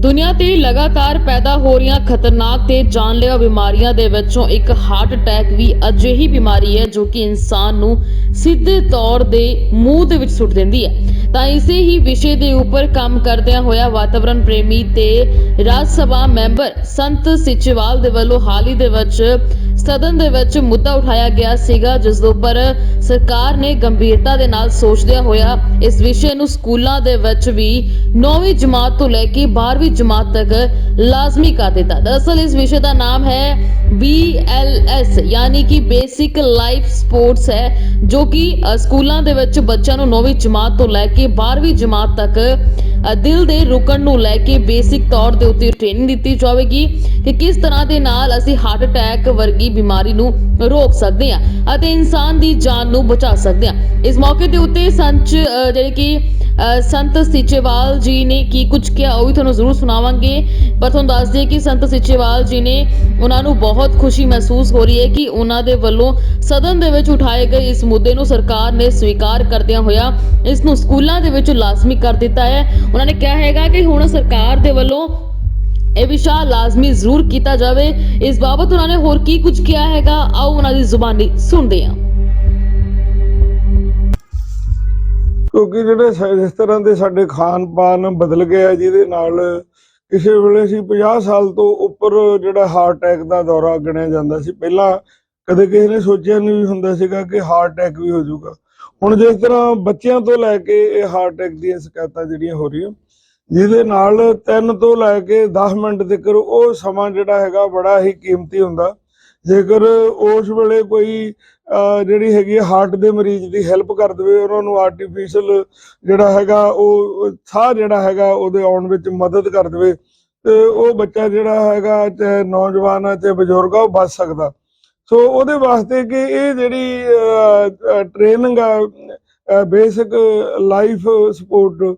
ਦੁਨੀਆ ਤੇ ਲਗਾਤਾਰ ਪੈਦਾ ਹੋ ਰਹੀਆਂ ਖਤਰਨਾਕ ਤੇ ਜਾਨਲੇਵਾ ਬਿਮਾਰੀਆਂ ਦੇ ਵਿੱਚੋਂ ਇੱਕ ਹਾਰਟ ਅਟੈਕ ਵੀ ਅਜਿਹੀ ਬਿਮਾਰੀ ਹੈ ਜੋ ਕਿ ਇਨਸਾਨ ਨੂੰ ਸਿੱਧੇ ਤੌਰ ਦੇ ਮੂੰਹ ਦੇ ਵਿੱਚ ਸੁੱਟ ਦਿੰਦੀ ਹੈ। ਤਾਂ ਇਸੇ ਹੀ ਵਿਸ਼ੇ ਦੇ ਉੱਪਰ ਕੰਮ ਕਰਦਿਆਂ ਹੋਇਆ ਵਾਤਾਵਰਣ ਪ੍ਰੇਮੀ ਤੇ ਰਾਜ ਸਭਾ ਮੈਂਬਰ ਸੰਤ ਸਿਚੇਵਾਲ ਦੇ ਵੱਲੋਂ ਹਾਲ ਹੀ ਦੇ ਵਿੱਚ ਸਦਨ ਦੇ ਵਿੱਚ ਮੁੱਦਾ ਉਠਾਇਆ ਗਿਆ ਸੀਗਾ, ਜਿਸ ਦੇ ਉੱਪਰ ਸਰਕਾਰ ਨੇ ਗੰਭੀਰਤਾ ਦੇ ਨਾਲ ਸੋਚਦਿਆਂ ਹੋਇਆ, ਇਸ ਵਿਸ਼ੇ ਨੂੰ ਸਕੂਲਾਂ ਦੇ ਵਿੱਚ ਵੀ 9ਵੀਂ ਜਮਾਤ ਤੋਂ ਲੈ ਕੇ 12ਵੀਂ ਜਮਾਤ ਤੱਕ ਲਾਜ਼ਮੀ ਕਰ ਦਿੱਤਾ। ਦਰਅਸਲ, ਇਸ ਵਿਸ਼ੇ ਦਾ ਨਾਮ ਹੈ BLS ਯਾਨੀ ਕਿ ਬੇਸਿਕ ਲਾਈਫ ਸਪੋਰਟਸ ਹੈ, ਜੋ ਕਿ ਸਕੂਲਾਂ ਦੇ ਵਿੱਚ ਬੱਚਿਆਂ ਨੂੰ 9ਵੀਂ ਜਮਾਤ ਤੋਂ ਲੈ ਕੇ 12ਵੀਂ ਜਮਾਤ ਤੱਕ ਦਿਲ ਦੇ ਰੁਕਣ ਨੂੰ ਲੈ ਕੇ ਬੇਸਿਕ ਤੌਰ ਦੇ ਉੱਤੇ ਟ੍ਰੇਨਿੰਗ ਦਿੱਤੀ ਜਾਵੇਗੀ ਕਿ ਕਿਸ ਤਰ੍ਹਾਂ ਦੇ ਨਾਲ ਅਸੀਂ ਹਾਰਟ ਅਟੈਕ ਵਰਗੀ ਬਿਮਾਰੀ ਨੂੰ ਰੋਕ ਸਕਦੇ ਹਾਂ ਅਤੇ ਇਨਸਾਨ ਦੀ ਜਾਨ ਨੂੰ ਬਚਾ ਸਕਦੇ ਹਾਂ। ਇਸ ਮੌਕੇ ਦੇ ਉੱਤੇ ਸੰਚ ਜਿਹੜੇ ਕਿ ਸੰਤ ਸਿਚੇਵਾਲ ਜੀ ਨੇ ਕੀ ਕੁਝ ਕਿਹਾ ਉਹ ਵੀ ਤੁਹਾਨੂੰ ਜ਼ਰੂਰ ਸੁਣਾਵਾਂਗੇ। ਪਰ ਤੁਹਾਨੂੰ ਦੱਸ ਦਈਏ ਕਿ ਸੰਤ ਸਿਚੇਵਾਲ ਜੀ ਨੇ ਉਹਨਾਂ ਨੂੰ ਬਹੁਤ ਖੁਸ਼ੀ ਮਹਿਸੂਸ ਹੋ ਰਹੀ ਹੈ ਕਿ ਉਹਨਾਂ ਦੇ ਵੱਲੋਂ ਸਦਨ ਦੇ ਵਿੱਚ ਉਠਾਏ ਗਏ ਇਸ ਮੁੱਦੇ ਨੂੰ ਸਰਕਾਰ ਨੇ ਸਵੀਕਾਰ ਕਰਦਿਆਂ ਹੋਇਆ ਇਸ ਨੂੰ ਸਕੂਲਾਂ ਦੇ ਵਿੱਚ ਲਾਜ਼ਮੀ ਕਰ ਦਿੱਤਾ ਹੈ। ਉਹਨਾਂ ਨੇ ਕਿਹਾ ਹੈਗਾ ਕਿ ਹੁਣ ਸਰਕਾਰ ਦੇ ਵੱਲੋਂ ਇਹ ਵਿਸ਼ਾ ਲਾਜ਼ਮੀ ਜ਼ਰੂਰ ਕੀਤਾ ਜਾਵੇ। ਇਸ ਬਾਬਤ ਉਹਨਾਂ ਨੇ ਹੋਰ ਕੀ ਕੁਝ ਕਿਹਾ ਹੈਗਾ? ਆਓ ਉਹਨਾਂ ਦੀ ਜ਼ੁਬਾਨੀ ਸੁਣਦੇ ਹਾਂ। ਕਿਉਂਕਿ ਜਿਹੜੇ ਸਾ- ਇਸ ਤਰ੍ਹਾਂ ਦੇ ਸਾਡੇ ਖਾਨ ਪਾਨ ਬਦਲ ਗਏ ਜਿਹਦੇ ਨਾਲ ਕਿਸੇ ਵੇਲੇ ਸੀ 50 ਸਾਲ ਤੋਂ ਉੱਪਰ ਜਿਹੜਾ ਹਾਰਟ ਅਟੈਕ ਦਾ ਦੌਰਾ ਗਿਣਿਆ ਜਾਂਦਾ ਸੀ। ਪਹਿਲਾਂ ਕਦੇ ਕਿਸੇ ਨੇ ਸੋਚਿਆ ਨਹੀਂ ਵੀ ਹੁੰਦਾ ਸੀਗਾ ਕਿ ਹਾਰਟ ਅਟੈਕ ਵੀ ਹੋ ਜਾਊਗਾ। ਹੁਣ ਜਿਸ ਤਰ੍ਹਾਂ ਬੱਚਿਆਂ ਤੋਂ ਲੈ ਕੇ ਇਹ ਹਾਰਟ ਅਟੈਕ ਦੀਆਂ ਸ਼ਿਕਾਇਤਾਂ ਜਿਹੜੀਆਂ ਹੋ ਰਹੀਆਂ ਜਿਹਦੇ ਨਾਲ 3 ਤੋਂ ਲੈ ਕੇ 10 ਮਿੰਟ ਤੱਕ ਉਹ ਸਮਾਂ ਜਿਹੜਾ ਹੈਗਾ ਬੜਾ ਹੀ ਕੀਮਤੀ ਹੁੰਦਾ। ਜੇਕਰ ਉਸ ਵੇਲੇ ਕੋਈ ਜਿਹੜੀ ਹੈਗੀ ਹਾਰਟ ਦੇ ਮਰੀਜ਼ ਦੀ ਹੈਲਪ ਕਰ ਦੇਵੇ, ਉਹਨਾਂ ਨੂੰ ਆਰਟੀਫੀਸ਼ੀਅਲ ਜਿਹੜਾ ਹੈਗਾ ਉਹ, ਸਾਹ ਜਿਹੜਾ ਹੈਗਾ ਉਹਦੇ ਆਉਣ ਵਿੱਚ ਮਦਦ ਕਰ ਦੇਵੇ, ਤੇ ਉਹ ਬੱਚਾ ਜਿਹੜਾ ਹੈਗਾ ਚਾਹੇ ਨੌਜਵਾਨ ਆ, ਚਾਹੇ ਬਜ਼ੁਰਗ ਆ, ਉਹ ਬਚ ਸਕਦਾ। ਸੋ ਉਹਦੇ ਵਾਸਤੇ ਕਿ ਇਹ ਜਿਹੜੀ ਟ੍ਰੇਨਿੰਗ ਆ ਬੇਸਿਕ ਲਾਈਫ ਸਪੋਰਟ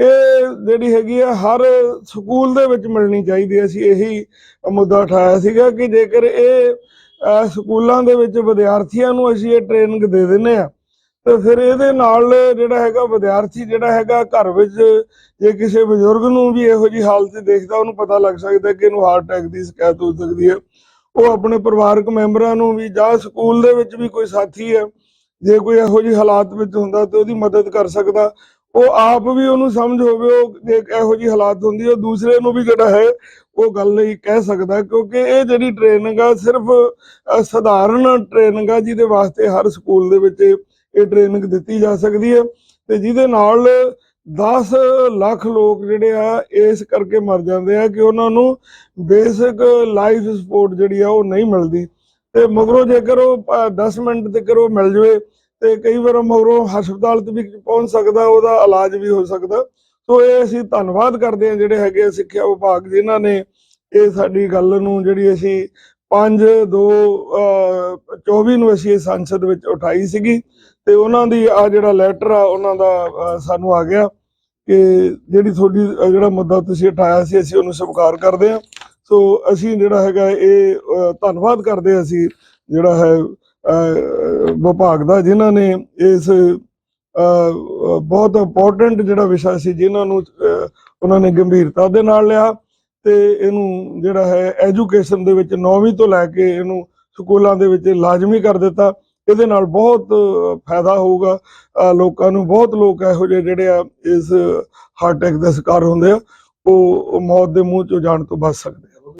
ਇਹ ਜਿਹੜੀ ਹੈਗੀ ਆ, ਹਰ ਸਕੂਲ ਦੇ ਵਿੱਚ ਮਿਲਣੀ ਚਾਹੀਦੀ ਹੈ। ਅਸੀਂ ਇਹੀ ਮੁੱਦਾ ਉਠਾਇਆ ਸੀਗਾ ਕਿ ਜੇਕਰ ਇਹ ਸਕੂਲਾਂ ਦੇ ਵਿੱਚ ਵਿਦਿਆਰਥੀਆਂ ਨੂੰ ਅਸੀਂ ਇਹ ਟ੍ਰੇਨਿੰਗ ਦੇ ਦਿੰਨੇ ਆ, ਤੇ ਫਿਰ ਇਹਦੇ ਨਾਲ ਜਿਹੜਾ ਹੈਗਾ ਵਿਦਿਆਰਥੀ ਜਿਹੜਾ ਹੈਗਾ ਘਰ ਵਿੱਚ ਜੇ ਕਿਸੇ ਬਜ਼ੁਰਗ ਨੂੰ ਵੀ ਇਹੋ ਜੀ ਹਾਲਤ ਦੇਖਦਾ, ਉਹਨੂੰ ਪਤਾ ਲੱਗ ਸਕਦਾ ਕਿ ਇਹਨੂੰ ਹਾਰਟ ਅਟੈਕ ਦੀ ਸ਼ਿਕਾਇਤ ਹੋ ਸਕਦੀ ਹੈ ਉਹ ਆਪਣੇ ਪਰਿਵਾਰਕ ਮੈਂਬਰਾਂ ਨੂੰ ਵੀ ਜਾਂ ਸਕੂਲ ਦੇ ਵਿੱਚ ਵੀ ਕੋਈ ਸਾਥੀ ਹੈ ਜੇ ਕੋਈ ਇਹੋ ਜੀ ਹਾਲਾਤ ਵਿੱਚ ਹੁੰਦਾ ਤੇ ਉਹਦੀ ਮਦਦ ਕਰ ਸਕਦਾ ਉਹ ਆਪ ਵੀ ਉਹਨੂੰ ਸਮਝ ਹੋਵੇ ਉਹ ਜੇ ਇਹੋ ਜੀ ਹਾਲਾਤ ਹੁੰਦੀ ਉਹ ਦੂਸਰੇ ਨੂੰ ਵੀ ਜਿਹੜਾ ਹੈ ਉਹ ਗੱਲ ਨਹੀਂ ਕਹਿ ਸਕਦਾ ਕਿਉਂਕਿ ਇਹ ਜਿਹੜੀ ਟ੍ਰੇਨਿੰਗ ਆ ਸਿਰਫ ਸਧਾਰਨ ਟ੍ਰੇਨਿੰਗ ਆ ਜਿਹਦੇ ਵਾਸਤੇ ਹਰ ਸਕੂਲ ਦੇ ਵਿੱਚ ਇਹ ਟ੍ਰੇਨਿੰਗ ਦਿੱਤੀ ਜਾ ਸਕਦੀ ਹੈ ਤੇ ਜਿਹਦੇ ਨਾਲ 10 ਲੱਖ ਲੋਕ ਜਿਹੜੇ ਆ ਇਸ ਕਰਕੇ ਮਰ ਜਾਂਦੇ ਆ ਕਿ ਉਹਨਾਂ ਨੂੰ ਬੇਸਿਕ ਲਾਈਫ ਸਪੋਰਟ ਜਿਹੜੀ ਆ ਉਹ ਨਹੀਂ ਮਿਲਦੀ। ਤੇ ਮਗਰੋਂ ਜੇਕਰ ਉਹ ਅ, 10 ਮਿੰਟ ਤੱਕ ਉਹ ਮਿਲ ਜਵੇ ਤੇ ਕਈ ਵਾਰ ਮਗਰੋਂ ਹਸਪਤਾਲ ਤੇ ਵੀ ਪਹੁੰਚ ਸਕਦਾ, ਉਹਦਾ ਇਲਾਜ ਵੀ ਹੋ ਸਕਦਾ। ਸੋ ਇਹ ਅਸੀਂ ਧੰਨਵਾਦ ਕਰਦੇ ਹਾਂ ਜਿਹੜੇ ਹੈਗੇ ਆ ਸਿੱਖਿਆ ਵਿਭਾਗ ਜਿਨ੍ਹਾਂ ਨੇ ਇਹ ਸਾਡੀ ਗੱਲ ਨੂੰ ਜਿਹੜੀ ਅਸੀਂ 5 2 24 ਨੂੰ ਅਸੀਂ ਇਹ ਸੰਸਦ ਵਿੱਚ ਉਠਾਈ ਸੀਗੀ ਤੇ ਉਹਨਾਂ ਦੀ ਆ ਜਿਹੜਾ ਲੈਟਰ ਆ, ਉਹਨਾਂ ਦਾ ਸਾਨੂੰ ਆ ਗਿਆ ਕਿ ਜਿਹੜੀ ਤੁਹਾਡੀ ਜਿਹੜਾ ਮੁੱਦਾ ਤੁਸੀਂ ਉਠਾਇਆ ਸੀ, ਅਸੀਂ ਉਹਨੂੰ ਸਵੀਕਾਰ ਕਰਦੇ ਹਾਂ। ਸੋ ਅਸੀਂ ਜਿਹੜਾ ਹੈਗਾ ਇਹ ਧੰਨਵਾਦ ਕਰਦੇ ਹਾਂ ਅਸੀਂ ਜਿਹੜਾ ਹੈ ਵਿਭਾਗ ਦਾ, ਜਿਨ੍ਹਾਂ ਨੇ ਇਸ ਬਹੁਤ ਇੰਪੋਰਟੈਂਟ ਜਿਹੜਾ ਵਿਸ਼ਾ ਸੀ, ਜਿਨ੍ਹਾਂ ਨੂੰ ਉਹਨਾਂ ਨੇ ਗੰਭੀਰਤਾ ਦੇ ਨਾਲ ਲਿਆ ਤੇ ਇਹਨੂੰ ਜਿਹੜਾ ਹੈ ਐਜੂਕੇਸ਼ਨ ਦੇ ਵਿੱਚ 9ਵੀਂ ਤੋਂ ਲੈ ਕੇ ਇਹਨੂੰ ਸਕੂਲਾਂ ਦੇ ਵਿੱਚ ਲਾਜ਼ਮੀ ਕਰ ਦਿੱਤਾ। ਇਹਦੇ ਨਾਲ ਬਹੁਤ ਫਾਇਦਾ ਹੋਊਗਾ। ਲੋਕਾਂ ਨੂੰ ਬਹੁਤ ਲੋਕ ਇਹੋ ਜਿਹੇ ਜਿਹੜੇ ਆ, ਇਸ ਹਾਰਟ ਅਟੈਕ ਦਾ ਸ਼ਿਕਾਰ ਹੁੰਦੇ ਆ, ਉਹ ਮੌਤ ਦੇ ਮੂੰਹ ਚੋਂ ਜਾਣ ਤੋਂ ਬਚ ਸਕਦੇ